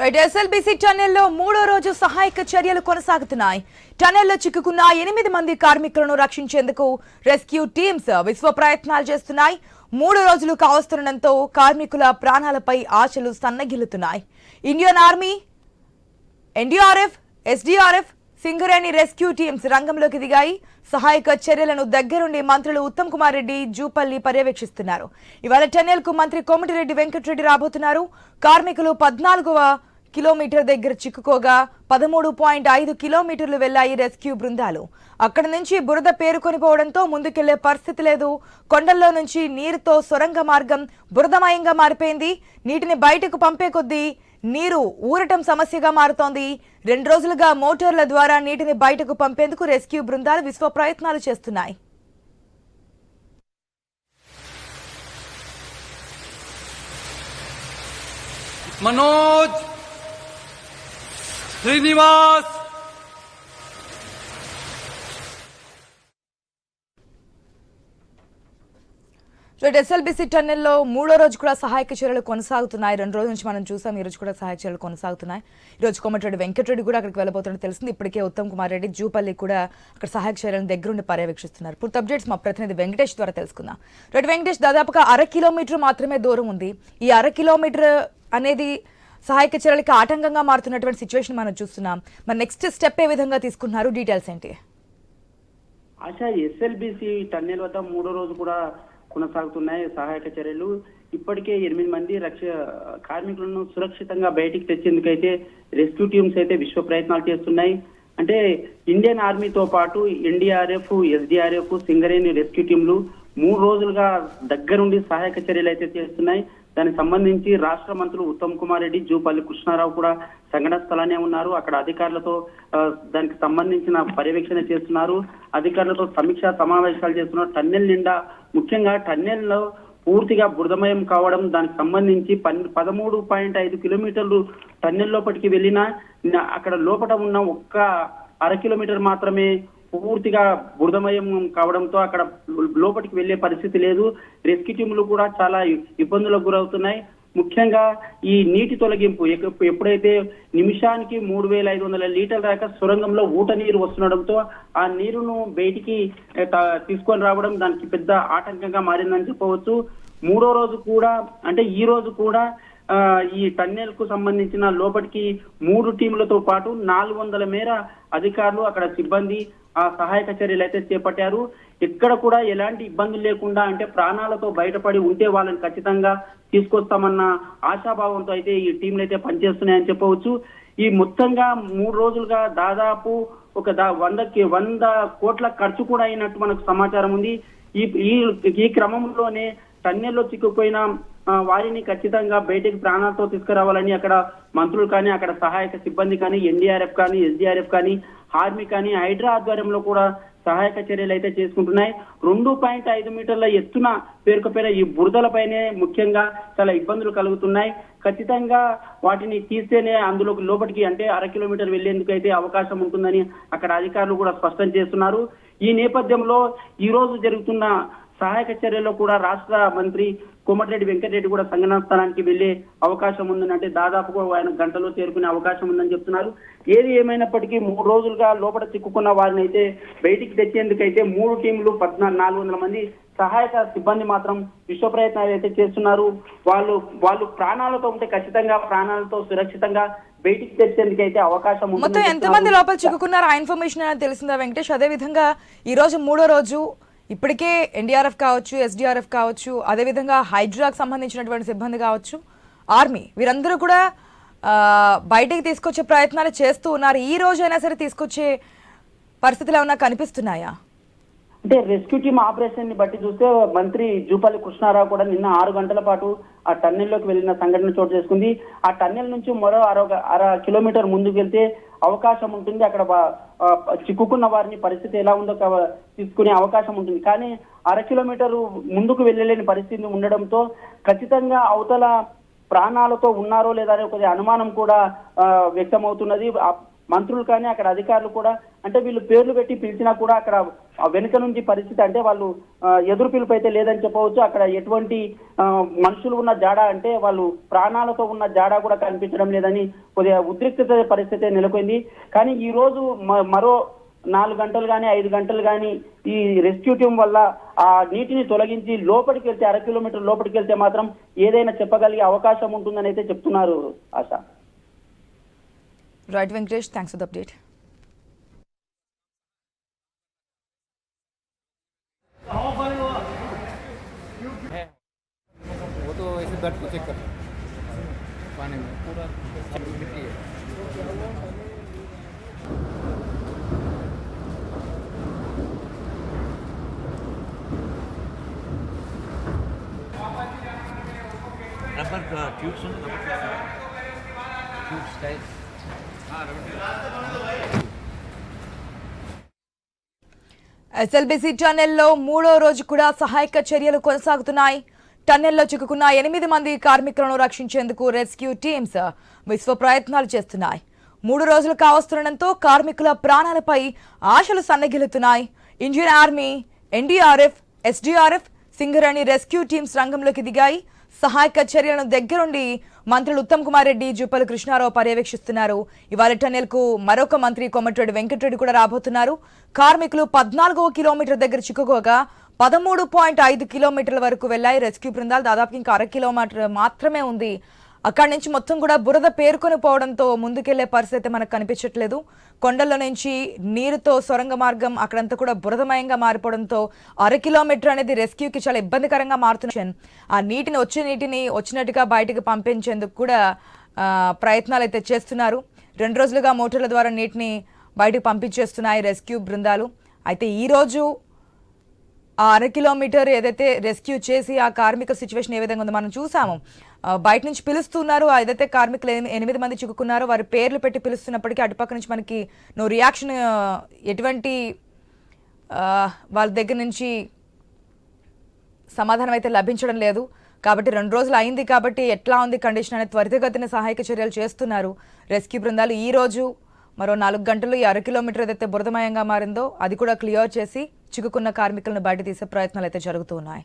Right SLBC టన్నెల్లో మూడో రోజు సహాయక చర్యలు కొనసాగుతున్నాయి. టన్నెల్లో చిక్కుకున్న ఎనిమిది మంది కార్మికులను రక్షించేందుకు రెస్క్యూ టీమ్స్ విశ్వ ప్రయత్నాలు చేస్తున్నాయి. మూడు రోజులు కావస్తుండటంతో కార్మికుల ప్రాణాలపై ఆశలు సన్నగిల్లుతున్నాయి. Indian army NDRF SDRF Singareni rescue teams రంగంలోకి దిగాయి. సహాయక చర్యలను దగ్గరుండి మంత్రులు ఉత్తమ్ కుమార్ రెడ్డి జూపల్లి పర్యవేక్షిస్తున్నారు. ఇవాళ టెన్నెల్కు మంత్రి కోమటిరెడ్డి వెంకటరెడ్డి రాబోతున్నారు. కార్మికులు పద్నాలుగవ కిలోమీటర్ దగ్గర చిక్కుకోగా పదమూడు పాయింట్ ఐదు కిలోమీటర్లు వెళ్ళాయి రెస్క్యూ బృందాలు. అక్కడి నుంచి బురద పేరుకొని పోవడంతో ముందుకెళ్ళే పరిస్థితి లేదు. కొండల్లో నుంచి నీరుతో సొరంగ మార్గం బురదమయంగా మారిపోయింది. నీటిని బయటకు పంపే కొద్దీ నీరు ఊరటం సమస్యగా మారుతోంది. రెండు రోజులుగా మోటార్ల ద్వారా నీటిని బయటకు పంపేందుకు రెస్క్యూ బృందాలు విశ్వ ప్రయత్నాలు చేస్తున్నాయి. మనోజ్! శ్రీనివాస్! రేపు ఎస్ఎల్బీసీ టన్నెల్లో మూడో రోజు కూడా సహాయక చర్యలు కొనసాగుతున్నాయి. రెండు రోజుల నుంచి మనం చూసాం ఈ రోజు కూడా సహాయక చర్యలు కొనసాగుతున్నాయి. ఈ రోజు కోమటిరెడ్డి వెంకటరెడ్డి కూడా అక్కడికి వెళ్ళబోతున్నట్టు తెలిసింది. ఇప్పటికే ఉత్తమ్ కుమార్ రెడ్డి జూపల్లి కూడా అక్కడ సహాయక చర్యలను దగ్గరుండి పర్యవేక్షిస్తున్నారు. పూర్తి అప్డేట్స్ మా ప్రతినిధి వెంకటేష్ ద్వారా తెలుసుకుందాం. రెడ్డి వెంకటేష్ దాదాపుగా అర కిలోమీటర్ మాత్రమే దూరం ఉంది. ఈ అర కిలోమీటర్ అనేది సహాయక చర్యలకి ఆటంకంగా మారుతున్నటువంటి సిచ్యువేషన్ మనం చూస్తున్నాం. మరి నెక్స్ట్ స్టెప్ ఏ విధంగా తీసుకున్నారు డీటెయిల్స్ ఏంటి? ఆశ ఎస్ఎల్బిసి టన్నెల్ వద్ద మూడో రోజు కూడా కొనసాగుతున్నాయి సహాయక చర్యలు. ఇప్పటికే ఎనిమిది మంది రక్ష కార్మికులను సురక్షితంగా బయటికి తెచ్చేందుకైతే రెస్క్యూ టీమ్స్ అయితే విశ్వ ప్రయత్నాలు చేస్తున్నాయి. అంటే ఇండియన్ ఆర్మీతో పాటు ఎన్డీఆర్ఎఫ్ ఎస్డీఆర్ఎఫ్ సింగరేణి రెస్క్యూ టీంలు మూడు రోజులుగా దగ్గరుండి సహాయక చర్యలు అయితే చేస్తున్నాయి. దానికి సంబంధించి రాష్ట్ర మంత్రులు ఉత్తమ్ కుమార్ రెడ్డి జూపల్లి కృష్ణారావు కూడా సంఘటన స్థలానే ఉన్నారు. అక్కడ అధికారులతో దానికి సంబంధించిన పర్యవేక్షణ చేస్తున్నారు. అధికారులతో సమీక్ష సమావేశాలు చేస్తున్నారు. టన్నెల్ నిండా ముఖ్యంగా టన్నెల్లో పూర్తిగా బురదమయం కావడం దానికి సంబంధించి పన్ పదమూడు పాయింట్ ఐదు కిలోమీటర్లు టన్నెల్ లోపలికి వెళ్ళినా అక్కడ లోపల ఉన్న ఒక్క అర కిలోమీటర్ మాత్రమే పూర్తిగా బురదమయం కావడంతో అక్కడ లోపలికి వెళ్ళే పరిస్థితి లేదు. రెస్క్యూ టీములు కూడా చాలా ఇబ్బందులకు గురవుతున్నాయి. ముఖ్యంగా ఈ నీటి తొలగింపు ఎప్పుడైతే నిమిషానికి మూడు వేల ఐదు వందల లీటర్ల దాకా సొరంగంలో ఊట నీరు వస్తుండడంతో ఆ నీరును బయటికి తీసుకొని రావడం దానికి పెద్ద ఆటంకంగా మారిందని చెప్పవచ్చు. మూడో రోజు కూడా అంటే ఈ రోజు కూడా ఈ టన్నెల్కు సంబంధించిన లోపలికి మూడు టీములతో పాటు నాలుగు వందల మేర అధికారులు అక్కడ సిబ్బంది సహాయక చర్యలు అయితే చేపట్టారు. ఎక్కడ కూడా ఎలాంటి ఇబ్బందులు లేకుండా అంటే ప్రాణాలతో బయటపడి ఉంటే వాళ్ళని ఖచ్చితంగా తీసుకొస్తామన్న ఆశాభావంతో అయితే ఈ టీంలు అయితే పనిచేస్తున్నాయని చెప్పవచ్చు. ఈ మొత్తంగా మూడు రోజులుగా దాదాపు ఒక దా వందకి వంద కోట్ల ఖర్చు కూడా అయినట్టు మనకు సమాచారం ఉంది. ఈ ఈ ఈ క్రమంలోనే టన్నెల్లో చిక్కుపోయిన వారిని ఖచ్చితంగా బయటికి ప్రాణాలతో తీసుకురావాలని అక్కడ మంత్రులు కానీ అక్కడ సహాయక సిబ్బంది కానీ ఎన్డీఆర్ఎఫ్ కానీ ఎస్డీఆర్ఎఫ్ కానీ ఆర్మీ కానీ హైడ్రా ఆధ్వర్యంలో కూడా సహాయక చర్యలు అయితే చేసుకుంటున్నాయి. రెండు పాయింట్ ఐదు మీటర్ల ఎత్తున పేరుకుపోయిన ఈ బురదలపైనే ముఖ్యంగా చాలా ఇబ్బందులు కలుగుతున్నాయి. ఖచ్చితంగా వాటిని తీస్తేనే అందులోకి లోపలికి అంటే అర కిలోమీటర్ వెళ్ళేందుకు అయితే అవకాశం ఉంటుందని అక్కడ అధికారులు కూడా స్పష్టం చేస్తున్నారు. ఈ నేపథ్యంలో ఈ రోజు జరుగుతున్న సహాయక చర్యల్లో కూడా రాష్ట్ర మంత్రి కోమటిరెడ్డి వెంకటరెడ్డి కూడా సంఘటనా స్థలానికి వెళ్ళే అవకాశం ఉందని అంటే దాదాపుగా ఆయన గంటలో చేరుకునే అవకాశం ఉందని చెప్తున్నారు. ఏది ఏమైనప్పటికీ మూడు రోజులుగా లోపల చిక్కుకున్న వారిని అయితే బయటికి తెచ్చేందుకైతే మూడు టీంలు పద్నాలుగు నాలుగు వందల మంది సహాయక సిబ్బంది మాత్రం విశ్వ ప్రయత్నాలు అయితే చేస్తున్నారు. వాళ్ళు వాళ్ళు ప్రాణాలతో ఉంటే ఖచ్చితంగా ప్రాణాలతో సురక్షితంగా బయటికి తెచ్చేందుకైతే అవకాశం ఉంటుందని మొత్తం ఎంతమంది. లోపల చిక్కుకున్నారు ఆ ఇన్ఫర్మేషన్ అనేది తెలిసిందా వెంకటేష్? అదే విధంగా ఈ రోజు మూడో రోజు ఇప్పటికే ఎన్డీఆర్ఎఫ్ కావచ్చు ఎస్డీఆర్ఎఫ్ కావచ్చు అదే విధంగా హైడ్రాకు సంబంధించినటువంటి సిబ్బంది కావచ్చు ఆర్మీ వీరందరూ కూడా బయటికి తీసుకొచ్చే ప్రయత్నాలు చేస్తూ ఉన్నారు. ఈ రోజైనా సరే తీసుకొచ్చే పరిస్థితులు ఏమైనా కనిపిస్తున్నాయా? అంటే రెస్క్యూ టీమ్ ఆపరేషన్ని బట్టి చూస్తే మంత్రి జూపల్లి కృష్ణారావు కూడా నిన్న ఆరు గంటల పాటు ఆ టన్నెల్లోకి వెళ్ళిన సంఘటన చోటు చేసుకుంది. ఆ టన్నెల్ నుంచి మరో అర అర కిలోమీటర్ ముందుకు వెళ్తే అవకాశం ఉంటుంది. అక్కడ చిక్కుకున్న వారిని పరిస్థితి ఎలా ఉందో తీసుకునే అవకాశం ఉంటుంది. కానీ అర కిలోమీటర్ ముందుకు వెళ్ళలేని పరిస్థితి ఉండడంతో ఖచ్చితంగా అవతల ప్రాణాలతో ఉన్నారో లేదా అనే ఒక అనుమానం కూడా వ్యక్తమవుతున్నది. మంత్రులు కానీ అక్కడ అధికారులు కూడా అంటే వీళ్ళు పేర్లు పెట్టి పిలిచినా కూడా అక్కడ వెనుక నుంచి పరిస్థితి అంటే వాళ్ళు ఎదురు పిలుపు అయితే లేదని చెప్పవచ్చు. అక్కడ ఎటువంటి మనుషులు ఉన్న జాడ అంటే వాళ్ళు ప్రాణాలతో ఉన్న జాడ కూడా కనిపించడం లేదని కొద్దిగా ఉద్రిక్తత పరిస్థితి నెలకొంది. కానీ ఈ రోజు మ- మరో నాలుగు గంటలు కానీ ఐదు గంటలు కానీ ఈ రెస్క్యూ టీం వల్ల ఆ నీటిని తొలగించి లోపలికి వెళ్తే అర కిలోమీటర్ లోపలికి వెళ్తే మాత్రం ఏదైనా చెప్పగలిగే అవకాశం ఉంటుందని అయితే చెప్తున్నారు ఆశ. Right Venkatesh thanks for update तो ऐसे दर्द को चेक कर पानी में पूरा मिट्टी है రబ్బర్ ట్యూబ్స్ ఉంది రబ్బర్ ట్యూబ్స్ టైప్ ఎస్ఎల్బిసి టన్నెల్లో మూడో రోజు కూడా సహాయక చర్యలు కొనసాగుతున్నాయి టన్నెల్లో చిక్కుకున్న ఎనిమిది మంది కార్మికులను రక్షించేందుకు రెస్క్యూ టీమ్స్ విశ్వ ప్రయత్నాలు చేస్తున్నాయి. మూడు రోజులు కావస్తుండటంతో కార్మికుల ప్రాణాలపై ఆశలు సన్నగిలుతున్నాయి Indian army NDRF SDRF Singareni rescue teams రంగంలోకి దిగాయి. సహాయక చర్యలను దగ్గరుండి మంత్రులు ఉత్తమ్ కుమార్ రెడ్డి జుప్పల కృష్ణారావు పర్యవేక్షిస్తున్నారు. ఇవాళ టన్నెల్కు మరొక మంత్రి కొమటిరెడ్డి వెంకటరెడ్డి కూడా రాబోతున్నారు. కార్మికులు పద్నాలుగో కిలోమీటర్ దగ్గర చిక్కుకోగా పదమూడు పాయింట్ ఐదు కిలోమీటర్ల వరకు వెళ్ళాయి రెస్క్యూ బృందాలు. దాదాపు ఇంకా అర కిలోమీటర్ మాత్రమే ఉంది. అక్కడి నుంచి మొత్తం కూడా బురద పేరుకొని పోవడంతో ముందుకెళ్ళే పరిస్థితి మనకు కనిపించట్లేదు. కొండల నుంచి నీరుతో సొరంగ మార్గం అక్కడంతా కూడా బురదమయంగా మారిపోవడంతో అర కిలోమీటర్ అనేది రెస్క్యూకి చాలా ఇబ్బందికరంగా మారుతున్న ఆ నీటిని వచ్చే నీటిని వచ్చినట్టుగా బయటకు పంపించేందుకు కూడా ప్రయత్నాలు అయితే చేస్తున్నారు. రెండు రోజులుగా మోటార్ల ద్వారా నీటిని బయటకు పంపించేస్తున్నాయి రెస్క్యూ బృందాలు. అయితే ఈరోజు ఆ అర కిలోమీటర్ ఏదైతే రెస్క్యూ చేసి ఆ కార్మిక సిచ్యువేషన్ ఏ విధంగా ఉందో మనం చూసాము. బయట నుంచి పిలుస్తున్నారు. ఏదైతే కార్మికులు ఎనిమిది మంది చిక్కుకున్నారో వారి పేర్లు పెట్టి పిలుస్తున్నప్పటికీ అటుపక్క నుంచి మనకి నో రియాక్షన్ ఎటువంటి వాళ్ళ దగ్గర నుంచి సమాధానం అయితే లభించడం లేదు. కాబట్టి రెండు రోజులు అయింది కాబట్టి ఎట్లా ఉంది కండిషన్ అనేది త్వరితగతిన సహాయక చర్యలు చేస్తున్నారు. రెస్క్యూ బృందాలు ఈ రోజు మరో నాలుగు గంటలు ఈ అర కిలోమీటర్ ఏదైతే బురదమయంగా మారిందో అది కూడా క్లియర్ చేసి చిక్కుకున్న కార్మికులను బయట తీసే ప్రయత్నాలు అయితే జరుగుతూ ఉన్నాయి.